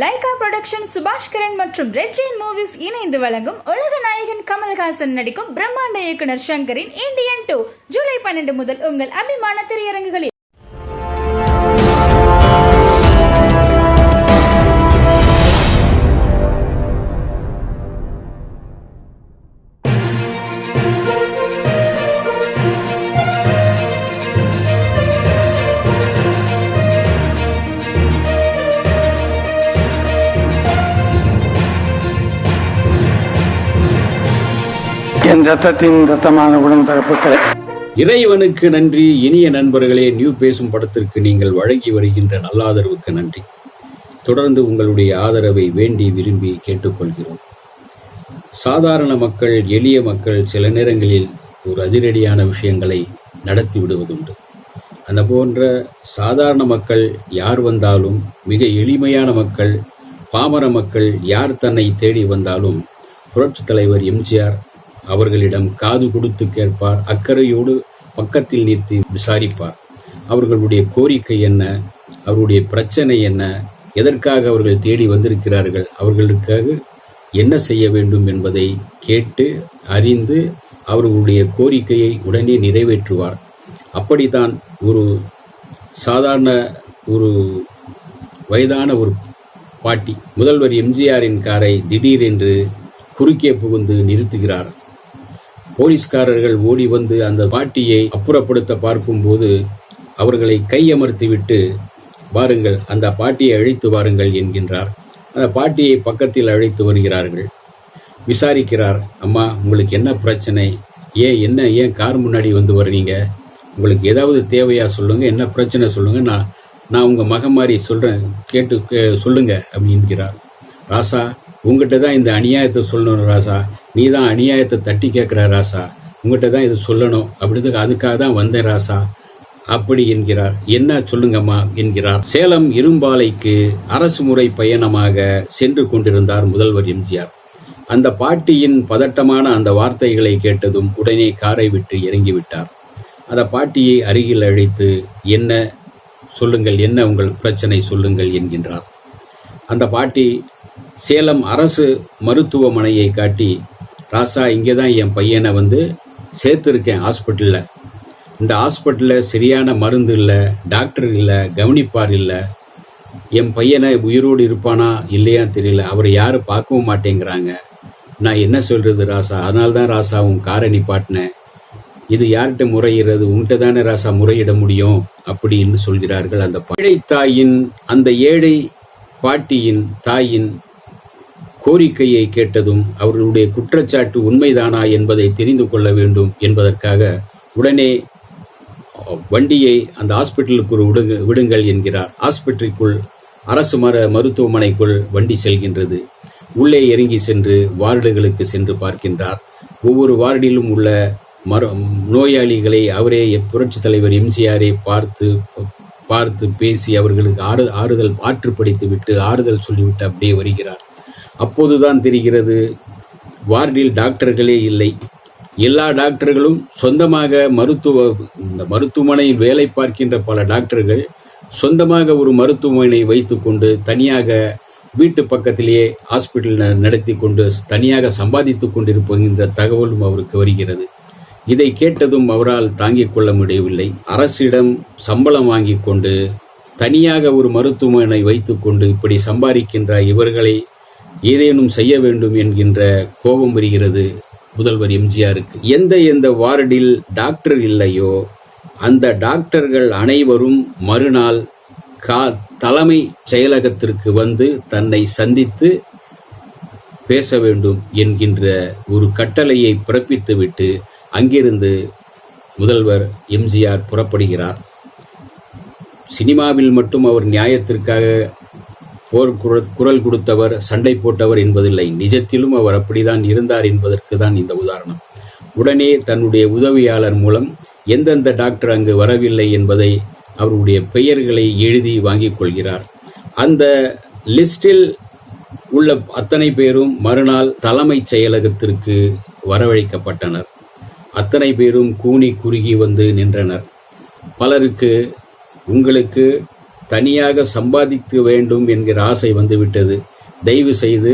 Lyca production சுபாஷ் கிரண் மற்றும் red Jain movies இணைந்து வழங்கும் உலக நாயகன் கமல்ஹாசன் நடிக்கும் பிரம்மாண்ட இயக்குனர் சங்கரின் இந்தியன் டூ ஜூலை பன்னெண்டு முதல் உங்கள் அபிமான திரையரங்குகளில். என் ரத்தத்தின் ரத்தமான உடன்பிறப்புகளே இறைவனுக்கு நன்றி. இனிய நண்பர்களே நியூ பேசும் படத்திற்கு நீங்கள் வழங்கி வருகின்ற நல்லாதரவுக்கு நன்றி. தொடர்ந்து உங்களுடைய ஆதரவை வேண்டி விரும்பி கேட்டுக்கொள்கிறோம். சாதாரண மக்கள் எளிய மக்கள் சில நேரங்களில் ஒரு அதிரடியான விஷயங்களை நடத்தி விடுவதுண்டு. அந்த போன்ற சாதாரண மக்கள் யார் வந்தாலும் மிக எளிமையான மக்கள் பாமர மக்கள் யார் தன்னை தேடி வந்தாலும் புரட்சித் தலைவர் எம்ஜிஆர் அவர்களிடம் காது கொடுத்து கேட்பார் அக்கறையோடு பக்கத்தில் நிறுத்தி விசாரிப்பார். அவர்களுடைய கோரிக்கை என்ன? அவருடைய பிரச்சனை என்ன? எதற்காக அவர்கள் தேடி வந்திருக்கிறார்கள்? அவர்களுக்காக என்ன செய்ய வேண்டும் என்பதை கேட்டு அறிந்து அவர்களுடைய கோரிக்கையை உடனே நிறைவேற்றுவார். அப்படித்தான் ஒரு சாதாரண ஒரு வயதான ஒரு பாட்டி முதல்வர் எம்ஜிஆரின் காரை திடீரென்று குறுக்கே புகுந்து நிறுத்துகிறார். போலீஸ்காரர்கள் ஓடி வந்து அந்த பாட்டியை அப்புறப்படுத்த பார்க்கும்போது அவர்களை கையமர்த்திவிட்டு வாருங்கள் அந்த பாட்டியை அழைத்து வாருங்கள் என்கின்றார். அந்த பாட்டியை பக்கத்தில் அழைத்து வருகிறார்கள். விசாரிக்கிறார் அம்மா உங்களுக்கு என்ன பிரச்சனை? ஏன் என்ன ஏன் கார் முன்னாடி வந்து வர்றீங்க? உங்களுக்கு ஏதாவது தேவையா? சொல்லுங்க என்ன பிரச்சனை சொல்லுங்க. நான் நான் உங்கள் மகன் மாதிரி சொல்கிறேன் கேட்டு கே- சொல்லுங்க அப்படின்கிறார். ராசா உங்ககிட்ட தான் இந்த அநியாயத்தை சொல்லணும் ராசா. நீ தான் அநியாயத்தை தட்டி கேட்குற ராசா. உங்கள்கிட்ட தான் இது சொல்லணும். அப்படிதுக்கு அதுக்காக தான் வந்தேன் ராசா. அப்படி என்கிறார். என்ன சொல்லுங்கம்மா என்கிறார். சேலம் இரும்பாலைக்கு அரசு முறை பயணமாக சென்று கொண்டிருந்தார் முதல்வர் எம்ஜிஆர். அந்த பாட்டியின் பதட்டமான அந்த வார்த்தைகளை கேட்டதும் உடனே காரை விட்டு இறங்கிவிட்டார். அந்த பாட்டியை அருகில் அழைத்து என்ன? சொல்லுங்கள் என்ன உங்கள் பிரச்சனை? சொல்லுங்கள் என்கின்றார். அந்த பாட்டி சேலம் அரசு மருத்துவமனையை காட்டி ராசா இங்கே தான் என் பையனை வந்து சேர்த்துருக்கேன் ஹாஸ்பிட்டலில். இந்த ஹாஸ்பிட்டலில் சரியான மருந்து இல்லை டாக்டர் இல்லை கவனிப்பார் இல்லை. என் பையனை உயிரோடு இருப்பானா இல்லையா தெரியல. அவரை யாரும் பார்க்கவும் மாட்டேங்கிறாங்க. நான் என்ன சொல்கிறது ராசா? அதனால தான் ராசா உன் காரை நிப்பாட்டினேன் இது யார்கிட்ட முறையிடுறது? உன்கிட்ட தானே ராசா முறையிட முடியும்? அப்படின்னு சொல்கிறார்கள் அந்த ஏழை தாயின் அந்த ஏழை பாட்டியின் தாயின் கோரிக்கையை கேட்டதும் அவர்களுடைய குற்றச்சாட்டு உண்மைதானா என்பதை தெரிந்து கொள்ள வேண்டும் என்பதற்காக உடனே வண்டியை அந்த ஹாஸ்பிட்டலுக்கு விடுங்க விடுங்கள் என்கிறார். ஹாஸ்பிட்டலுக்குள் அரசு மர மருத்துவமனைக்குள் வண்டி செல்கின்றது. உள்ளே இறங்கி சென்று வார்டுகளுக்கு சென்று பார்க்கின்றார். ஒவ்வொரு வார்டிலும் உள்ள மர நோயாளிகளை அவரே புரட்சித் தலைவர் எம்ஜிஆரை பார்த்து பார்த்து பேசி அவர்களுக்கு ஆறு ஆறுதல் ஆற்றுப்படுத்தி விட்டு ஆறுதல் சொல்லிவிட்டு அப்படியே வருகிறார். அப்போதுதான் தெரிகிறது வார்டில் டாக்டர்களே இல்லை. எல்லா டாக்டர்களும் சொந்தமாக மருத்துவ இந்த மருத்துவமனையில் வேலை பார்க்கின்ற பல டாக்டர்கள் சொந்தமாக ஒரு மருத்துவமனை வைத்துக்கொண்டு தனியாக வீட்டு பக்கத்திலேயே ஹாஸ்பிட்டல் ந- நடத்தி கொண்டு தனியாக சம்பாதித்துக் கொண்டிருக்கின்ற தகவலும் அவருக்கு வருகிறது. இதை கேட்டதும் அவரால் தாங்கிக் கொள்ள முடியவில்லை. அரசிடம் சம்பளம் வாங்கி கொண்டு தனியாக ஒரு மருத்துவமனை வைத்துக்கொண்டு இப்படி சம்பாதிக்கின்ற இவர்களை ஏதேனும் செய்ய வேண்டும் என்கின்ற கோபம் வருகிறது. முதல்வர் எம்ஜிஆருக்கு. எந்த எந்த வார்டில் டாக்டர் இல்லையோ அந்த டாக்டர்கள் அனைவரும் மறுநாள் கா தலைமை செயலகத்திற்கு வந்து தன்னை சந்தித்து பேச வேண்டும் என்கின்ற ஒரு கட்டளையை பிறப்பித்துவிட்டு அங்கிருந்து முதல்வர் எம்ஜிஆர் புறப்படுகிறார். சினிமாவில் மட்டும் அவர் நியாயத்திற்காக போர் குரல் குரல் கொடுத்தவர் சண்டை போட்டவர் என்பதில்லை. நிஜத்திலும் அவர் அப்படிதான் இருந்தார் என்பதற்கு தான் இந்த உதாரணம். உடனே தன்னுடைய உதவியாளர் மூலம் எந்தெந்த டாக்டர் அங்கு வரவில்லை என்பதை அவருடைய பெயர்களை எழுதி வாங்கிக் கொள்கிறார். அந்த லிஸ்டில் உள்ள அத்தனை பேரும் மறுநாள் தலைமைச் செயலகத்திற்கு வரவழைக்கப்பட்டனர். அத்தனை பேரும் கூனி குறுகி வந்து நின்றனர். பலருக்கு உங்களுக்கு தனியாக சம்பாதிக்க வேண்டும் என்கிற ஆசை வந்துவிட்டது. தயவு செய்து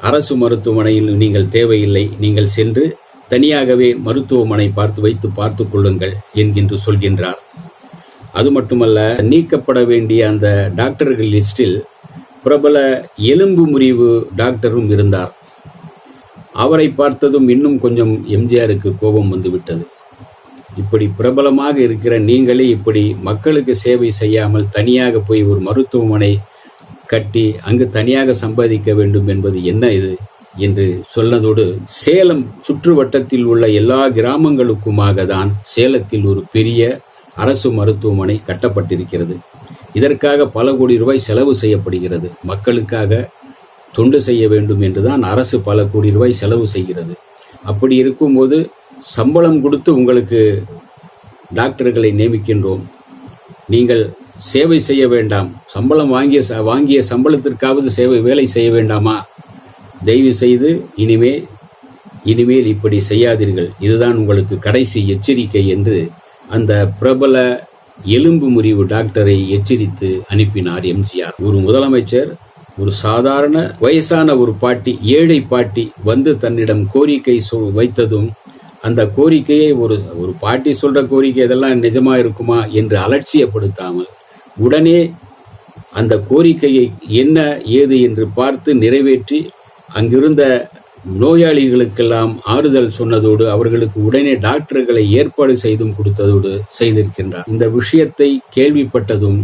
அரசு மருத்துவமனையில் நீங்கள் தேவையில்லை. நீங்கள் சென்று தனியாகவே மருத்துவமனை பார்த்து வைத்து பார்த்து கொள்ளுங்கள் என்கின்று சொல்கின்றார். அது மட்டுமல்ல நீக்கப்பட வேண்டிய அந்த டாக்டர்கள் லிஸ்டில் பிரபல எலும்பு முறிவு டாக்டரும் இருந்தார். அவரை பார்த்ததும் இன்னும் கொஞ்சம் எம்ஜிஆருக்கு கோபம் வந்துவிட்டது. இப்படி பிரபலமாக இருக்கிற நீங்களே இப்படி மக்களுக்கு சேவை செய்யாமல் தனியாக போய் ஒரு மருத்துவமனை கட்டி அங்கு தனியாக சம்பாதிக்க வேண்டும் என்பது என்ன இது என்று சொன்னதோடு சேலம் சுற்றுவட்டத்தில் உள்ள எல்லா கிராமங்களுக்குமாக தான் சேலத்தில் ஒரு பெரிய அரசு மருத்துவமனை கட்டப்பட்டிருக்கிறது. இதற்காக பல கோடி ரூபாய் செலவு செய்யப்படுகிறது. மக்களுக்காக தொண்டு செய்ய வேண்டும் என்றுதான் அரசு பல கோடி ரூபாய் செலவு செய்கிறது. அப்படி இருக்கும்போது சம்பளம் கொடுத்து உங்களுக்கு டாக்டர்களை நியமிக்கின்றோம். நீங்கள் சேவை செய்ய வேண்டாம். சம்பளம் வாங்கிய ச- வாங்கிய சம்பளத்திற்காவது சேவை வேலை செய்ய வேண்டாமா? தயவு செய்து இனிமே இனிமேல் இப்படி செய்யாதீர்கள். இதுதான் உங்களுக்கு கடைசி எச்சரிக்கை என்று அந்த பிரபல எலும்பு முறிவு டாக்டரை எச்சரித்து அனுப்பினார் எம்ஜிஆர். ஒரு முதலமைச்சர் ஒரு சாதாரண வயசான ஒரு பாட்டி ஏழை பாட்டி வந்து தன்னிடம் கோரிக்கை வைத்ததும் அந்த கோரிக்கையை ஒரு ஒரு பாட்டி சொல்ற கோரிக்கை இதெல்லாம் நிஜமா இருக்குமா என்று அலட்சியப்படுத்தாமல் உடனே அந்த கோரிக்கையை என்ன ஏது என்று பார்த்து நிறைவேற்றி அங்கிருந்த நோயாளிகளுக்கெல்லாம் ஆறுதல் சொன்னதோடு அவர்களுக்கு உடனே டாக்டர்களை ஏற்பாடு செய்தும் கொடுத்ததோடு செய்திருக்கின்றார். இந்த விஷயத்தை கேள்விப்பட்டதும்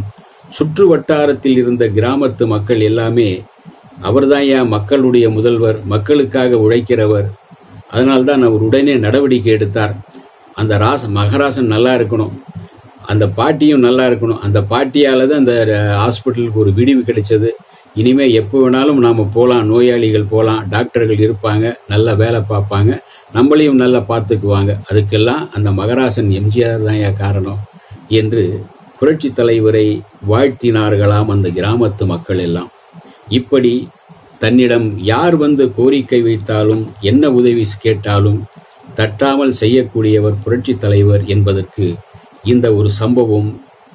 சுற்று வட்டாரத்தில் இருந்த கிராமத்து மக்கள் எல்லாமே அவர்தான் ஏன் மக்களுடைய முதல்வர் மக்களுக்காக உழைக்கிறவர் அதனால்தான் அவர் உடனே நடவடிக்கை எடுத்தார். அந்த ராச மகராசன் நல்லா இருக்கணும். அந்த பாட்டியும் நல்லா இருக்கணும். அந்த பாட்டியால் தான் அந்த ஹாஸ்பிட்டலுக்கு ஒரு விடிவு கிடைச்சது. இனிமேல் எப்போ வேணாலும் நாம் போகலாம் நோயாளிகள் போகலாம் டாக்டர்கள் இருப்பாங்க நல்லா வேலை பார்ப்பாங்க நம்மளையும் நல்லா பார்த்துக்குவாங்க. அதுக்கெல்லாம் அந்த மகராசன் எம்ஜிஆர் தான் காரணம் என்று புரட்சி தலைவரை வாழ்த்தினார்களாம் அந்த கிராமத்து மக்கள் எல்லாம். இப்படி தன்னிடம் யார் வந்து கோரிக்கை வைத்தாலும் என்ன உதவி கேட்டாலும் தட்டாமல் செய்யக்கூடியவர் புரட்சி தலைவர் என்பதற்கு இந்த ஒரு சம்பவம்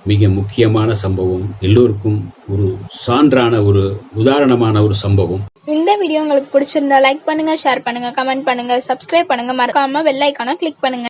மிக முக்கியமான சம்பவம். எல்லோருக்கும் ஒரு சான்றான ஒரு உதாரணமான ஒரு சம்பவம். இந்த வீடியோ உங்களுக்கு பிடிச்சிருந்தா லைக் பண்ணுங்க ஷேர் பண்ணுங்க கமெண்ட் பண்ணுங்க சப்ஸ்கிரைப் பண்ணுங்க. மறக்காம வெள்ளைக்கான கிளிக் பண்ணுங்க.